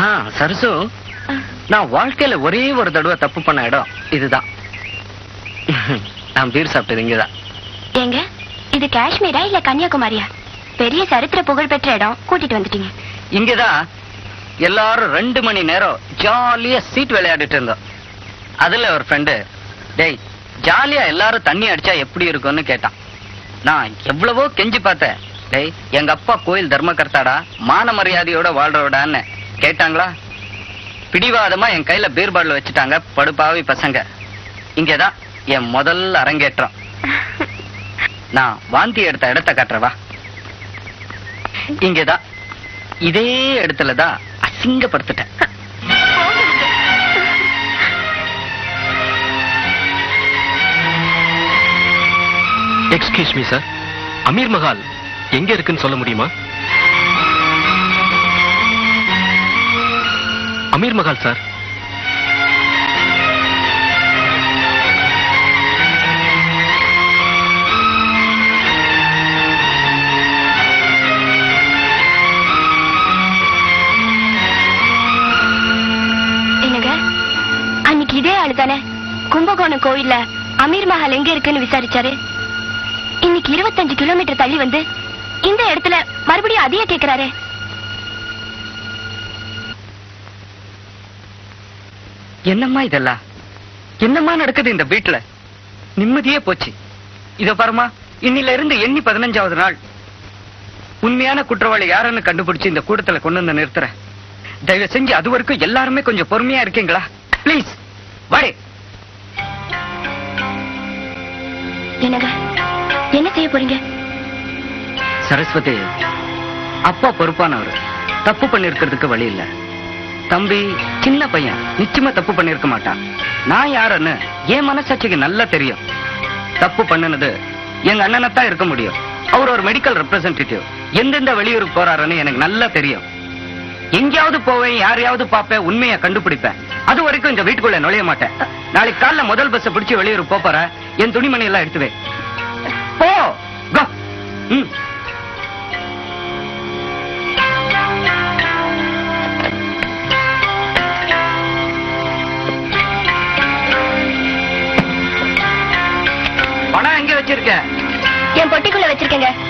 ஆ சரசு. நான் வாழ்க்கையில ஒரே ஒரு தடவை தப்பு பண்ண இடம் இதுதான். நான் பீர் சாப்பிட்டது இங்கதான். ஏங்க இது காஷ்மீரா இல்ல கன்னியாகுமரியா? பெரிய சரித்திர புகழ் பெற்ற இடம் கூட்டிட்டு வந்துட்டீங்க. இங்கதான் எல்லாரும் ரெண்டு மணி நேரம் ஜாலியா சீட் விளையாடிட்டு இருந்தோம். அதுல ஒரு ஃப்ரெண்டு டேய் ஜாலியா எல்லாரும் தண்ணி அடிச்சா எப்படி இருக்கும்னு கேட்டான். நான் எவ்வளவோ கெஞ்சி பார்த்தேன். டேய் எங்க அப்பா கோயில் தர்மகர்த்தாடா? மான மரியாதையோட வாழ்றோடான்னு கேட்டாங்களா? பிடிவாதமா என் கையில பீர் வச்சுட்டாங்க படுப்பாவி பசங்க. இங்கதான் என் முதல் அரங்கேற்றம். நான் வாந்தி எடுத்த இடத்த காட்டுறவா? இங்கதான். இதே இடத்துல தான் அசிங்கப்படுத்திட்டேன். Excuse me sir Amir Mahal எங்க இருக்குன்னு சொல்ல முடியுமா? அமீர் மகால் சார். என்னங்க? அன்னைக்கு இதே தானே? கும்பகோணம் கோயில்ல அமீர் மஹால் எங்க இருக்குன்னு விசாரிச்சாரு. இன்னைக்கு இருபத்தஞ்சு கிலோமீட்டர் தள்ளி வந்து இந்த இடத்துல மறுபடியும் அதையே கேட்கிறாரு என்னம்மா இதெல்லாம்? என்னம்மா நடக்குது இந்த வீட்டுல? நிம்மதியே போச்சு. இத பாருமா இன்னில இருந்து எண்ணி பதினஞ்சாவது நாள். உண்மையான குற்றவாளி யாருன்னு கண்டுபிடிச்சு இந்த கூட்டத்துல கொண்டு வந்து நிறுத்துறேன் தயவு செஞ்சு அது வரைக்கும் எல்லாருமே கொஞ்சம் பொறுமையா இருக்கீங்களா? ப்ளீஸ் வாடே. என்னங்க? என்ன செய்ய போறீங்க? சரஸ்வதி அப்பா பொறுப்பானவர். தப்பு பண்ணிருக்கிறதுக்கு வழி இல்ல. தம்பி சின்ன பையன் நிச்சயமா தப்பு பண்ணிருக்க மாட்டான். நான் யாருன்னு என் மனசாட்சிக்கு நல்லா தெரியும். தப்பு பண்ணுனது எங்க அண்ணனைத்தான் இருக்க முடியும். அவர் ஒரு மெடிக்கல் ரெப்ரசன்டேட்டிவ் எந்தெந்த வெளியூருக்கு போறாருன்னு எனக்கு நல்லா தெரியும். எங்கேயாவது போவேன் யாரையாவது பார்ப்பேன் உண்மையை கண்டுபிடிப்பேன். அது வரைக்கும் இந்த வீட்டுக்குள்ள நுழைய மாட்டேன். நாளைக்கு காலைல முதல் பஸ் பிடிச்சு வெளியூர் போற என் துணிமணி எல்லாம் எடுத்துவே போ go. ம். என் பொட்டிக்குள்ள வச்சிருக்கேங்க.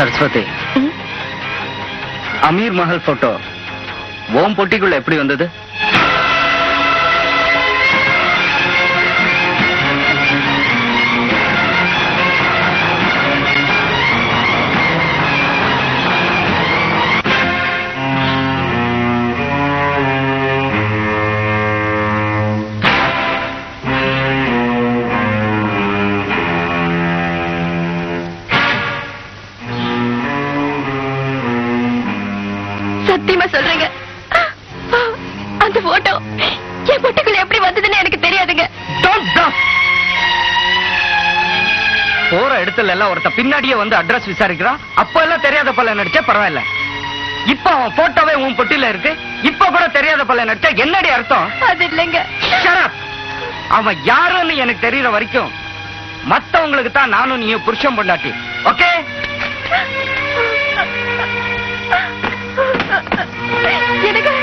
சரஸ்வதி. அமீர் மஹல் போட்டோ ஓம் பொட்டிக்குள்ள எப்படி வந்தது? சத்தியமா சொல்றேங்க. அந்த போட்டோ என் பொட்டிக்குள்ள எப்படி வந்ததுன்னு எனக்கு தெரியாதுங்க. போற இடத்துல எல்லாம் ஒருத்த பின்னாடியே வந்து அட்ரஸ் விசாரிக்கிறான். அப்ப எல்லாம் தெரியாத பல்ல நடிச்சா பரவாயில்ல. இப்ப அவன் போட்டோவே உன் பொட்டில இருக்கு. இப்ப கூட தெரியாத பல்ல நடிச்சா என்னடி அர்த்தம்? அது இல்லைங்க. அவன் யாருன்னு எனக்கு தெரியற வரைக்கும் மத்தவங்களுக்கு தான் நானும் நீ புருஷன் பொண்டாட்டி. ஓகே எனக்கு வாங்க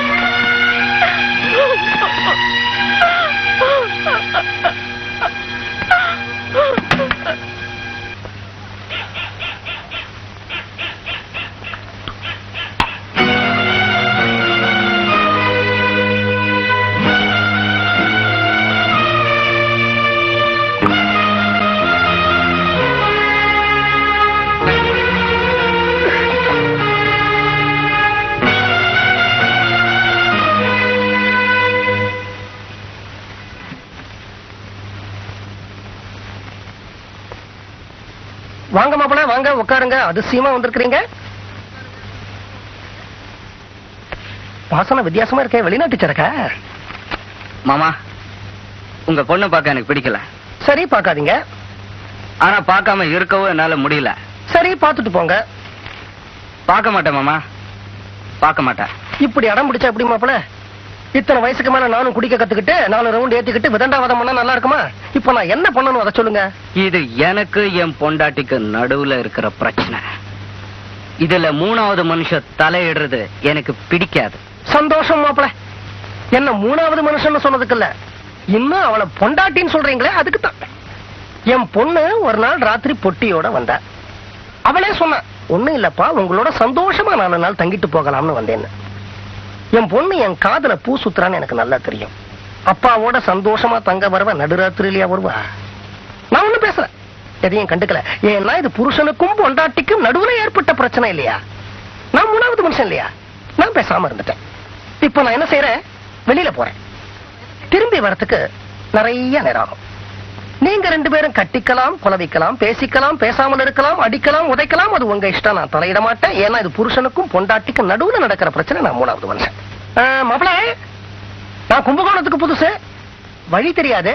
உட்காருங்க. அதிசயமா வந்திருக்கிறீங்க. வாசனை வித்தியாசமா இருக்கே. வெளிநாட்டு சரக்கா? மாமா உங்க பொண்ணை பார்க்க எனக்கு பிடிக்கல. சரி பார்க்காதீங்க. ஆனா பார்க்காம இருக்கவும் என்னால முடியல. சரி பார்த்துட்டு போங்க. பார்க்க மாட்டேன் மாமா. பார்க்க மாட்டேன். இப்படி அடம் பிடிச்சா எப்படி மாப்பிள? இத்தனை வயசுக்கு மேல நானும் குடிக்க கத்துக்கிட்டு நாலு ரவுண்ட் ஏத்திக்கிட்டு விதண்டாவாதம் பண்ணா நல்லா இருக்குமா? இப்போ நான் என்ன பண்ணணும் அதை சொல்லுங்க. இது எனக்கு என் பொண்டாட்டிக்கு நடுவுல இருக்கிற பிரச்சனை. இதுல மூணாவது மனுஷன் தலையிடுறது எனக்கு பிடிக்காது. சந்தோஷம் மாப்பிள. என்ன மூணாவது மனுஷன் சொன்னதுக்கு இல்ல இன்னும் அவளை பொண்டாட்டின்னு சொல்றீங்களே அதுக்கு தான் என் பொண்ணு ஒரு நாள் ராத்திரி பொட்டியோட வந்தா. அவளே சொன்னா ஒண்ணும் இல்லப்பா உங்களோட சந்தோஷமா நாலு நாள் தங்கிட்டு போகலாம்னு வந்தேன்னு. என் பொண்ணு என் காதுல பூ சுத்துறான்னு எனக்கு நல்லா தெரியும். அப்பாவோட சந்தோஷமா தங்க வருவ நடுராத்திரிலையா வருவா? நான் ஒண்ணு பேசல. எதையும் கண்டுக்கல. ஏன்னா இது புருஷனுக்கும் பொண்டாட்டிக்கும் நடுவுல ஏற்பட்ட பிரச்சனை இல்லையா? நான் மூணாவது மனுஷன் இல்லையா? நான் பேசாம இருந்துட்டேன். இப்போ நான் என்ன செய்யறேன் வெளியில போறேன். திரும்பி வரத்துக்கு நிறைய நேரம் ஆகும். நீங்க ரெண்டு பேரும் கட்டிக்கலாம் குலவிக்கலாம் பேசிக்கலாம் பேசாமல் இருக்கலாம் அடிக்கலாம் உதைக்கலாம் அது உங்க இஷ்டம். நான் தலையிட மாட்டேன். ஏன்னா இது புருஷனுக்கும் பொண்டாட்டிக்கும் நடுவுல நடக்கிற பிரச்சனை. நான் மூணாவது மனுஷன். மாப்பிள நான் கும்பகோணத்துக்கு புதுசு. வழி தெரியாது.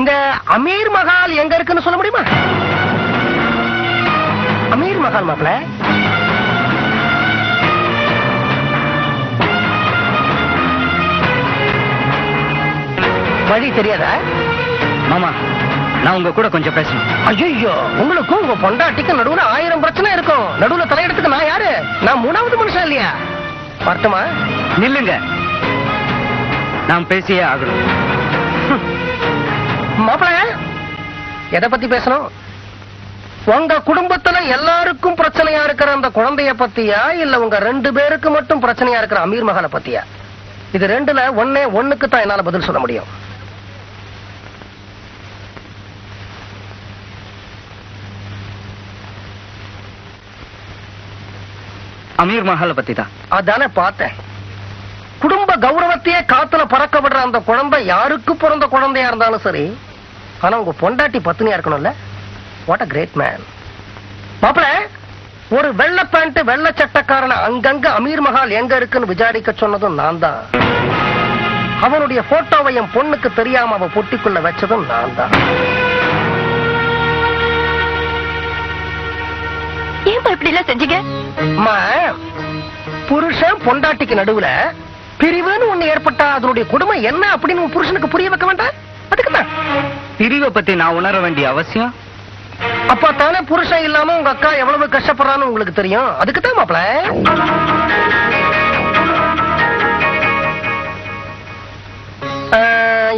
இந்த அமீர் மஹால் எங்க இருக்குன்னு சொல்ல முடியுமா? அமீர் மகால் மாப்பிள. வழி தெரியாதா? மாமா நான் உங்க கூட கொஞ்சம் பேசணும். ஐயோ உங்களுக்கும் உங்க பொண்டாட்டிக்கும் நடுவுல ஆயிரம் பிரச்சனை இருக்கும். நடுவுல தலையிடத்துக்கு நான் யாரு? நான் மூணாவது மனுஷன் இல்லையா? வரட்டுமா? நில்லுங்க. நான் பேசியே ஆகணும். மாப்பிள எதை பத்தி பேசணும்? உங்க குடும்பத்துல எல்லாருக்கும் பிரச்சனையா இருக்கிற அந்த குழந்தைய பத்தியா? இல்ல உங்க ரெண்டு பேருக்கு மட்டும் பிரச்சனையா இருக்கிற அமீர் மகாலை பத்தியா? இது ரெண்டுல ஒன்னே ஒண்ணுக்கு தான் என்னால பதில் சொல்ல முடியும். அமீர் மஹாலை பத்தி தான் அதானே பார்த்தேன். குடும்ப கௌரவத்தையே காத்துல பறக்க விடுற அந்த குழந்தை யாருக்கு பிறந்த குழந்தையா இருந்தாலும் சரி ஆனா உங்க பொண்டாட்டி பத்தினியா இருக்கணும்ல? வாட் அ கிரேட் மேன் மாப்பிள ஒரு வெள்ளை பேண்ட் வெள்ள சட்டக்காரன அங்கங்க அமீர் மஹால் எங்க இருக்குன்னு விசாரிக்க சொன்னதும் நான் தான். அவனுடைய போட்டோவை என் பொண்ணுக்கு தெரியாம அவ பொட்டிக்குள்ள வச்சதும் நான் தான். ஏன் இப்படி எல்லாம் செஞ்சீங்க புருஷன் பொண்டாட்டிக்கு நடுவுல பிரிவுன்னு ஒண்ணு ஏற்பட்டா அதனுடைய கொடுமை என்ன அப்படின்னு புருஷனுக்கு புரிய வைக்க வேண்டாம்? அதுக்கு தான். பிரிவை பத்தி நான் உணர வேண்டிய அவசியம்? அப்ப தானே புருஷன் இல்லாம உங்க அக்கா எவ்வளவு கஷ்டப்படுறான்னு உங்களுக்கு தெரியும்? அதுக்கு தான் மாப்பிள.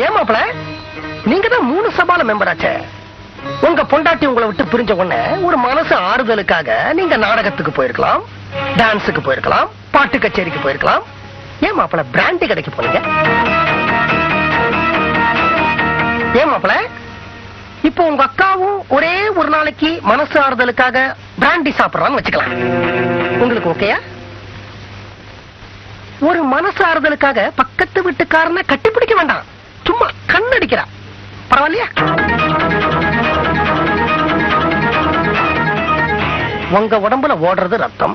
ஏன் மாப்பிள? நீங்க தான் மூணு சபால மெம்பர் ஆச்சே. உங்க பொண்டாட்டி உங்களை விட்டு பிரிஞ்ச உடனே ஒரு மனசு ஆறுதலுக்காக நீங்க நாடகத்துக்கு போயிருக்கலாம் டான்ஸுக்கு போயிருக்கலாம் பாட்டு கச்சேரிக்கு போயிருக்கலாம். ஏன் மாப்பிள பிராண்டி கடைக்கு போனீங்க? ஏன் மாப்பிள? இப்போ உங்க அக்காவும் ஒரே ஒரு நாளைக்கு மனசு ஆறுதலுக்காக பிராண்டி சாப்பிடறான்னு வச்சுக்கலாம். உங்களுக்கு ஓகேயா ஒரு மனசு ஆறுதலுக்காக பக்கத்து வீட்டுக்காரனை கட்டிப்பிடிக்க வேண்டாம். சும்மா கண்ணடிக்கிறா. பரவாயில்லையா? உங்க உடம்புல ஓடுறது ரத்தம்.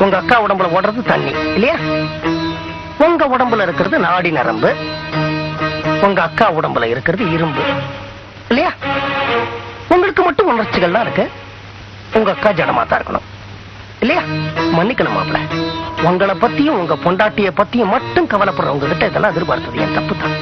உங்க அக்கா உடம்புல ஓடுறது தண்ணி இல்லையா? உங்க உடம்புல இருக்கிறது நாடி நரம்பு. உங்க அக்கா உடம்புல இருக்கிறது இரும்பு இல்லையா? உங்களுக்கு மட்டும் உணர்ச்சிகள் தான் இருக்கு. உங்க அக்கா ஜனமா தான் இருக்கணும் இல்லையா? மன்னிக்கணும் மாப்பிள. உங்களை பத்தியும் உங்க பொண்டாட்டிய பத்தியும் மட்டும் கவலைப்படுறவங்க கிட்ட இதெல்லாம் எதிர்பார்த்தது. என் தப்பு தான்.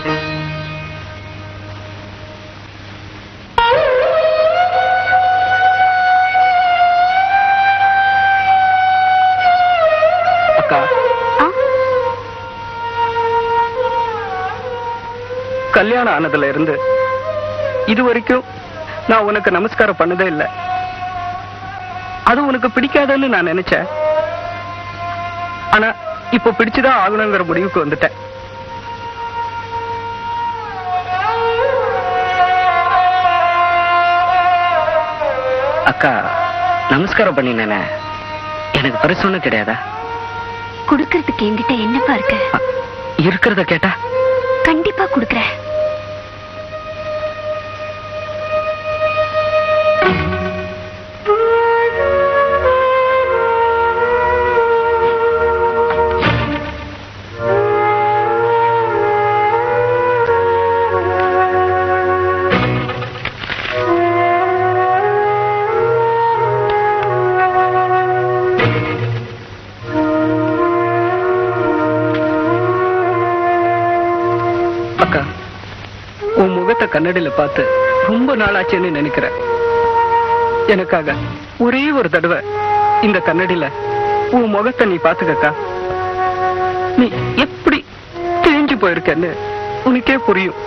கல்யாணம் ஆனதுல இருந்து இது வரைக்கும் நான் உனக்கு நமஸ்காரம் பண்ணதே இல்ல. அது உனக்கு பிடிக்காதுன்னு நான் நினைச்சேன். ஆனா இப்ப பிடிச்சுதான் ஆகணுங்கிற முடிவுக்கு வந்துட்டேன். அக்கா நமஸ்காரம் பண்ணினேனே. எனக்கு பரிசு ஒண்ணும் கிடையாதா? குடுக்கறதுக்கு என்கிட்ட என்னப்பா இருக்கு? இருக்கிறத கேட்டா? கண்டிப்பா குடுக்கறேன். கண்ணாடியில பார்த்து ரொம்ப நாளாச்சுன்னு நினைக்கிறேன். எனக்காக ஒரே ஒரு தடவை இந்த கண்ணாடியில உன் முகத்தை நீ பாத்துக்கக்கா நீ எப்படி தேஞ்சு போயிருக்கன்னு உனக்கே புரியும்.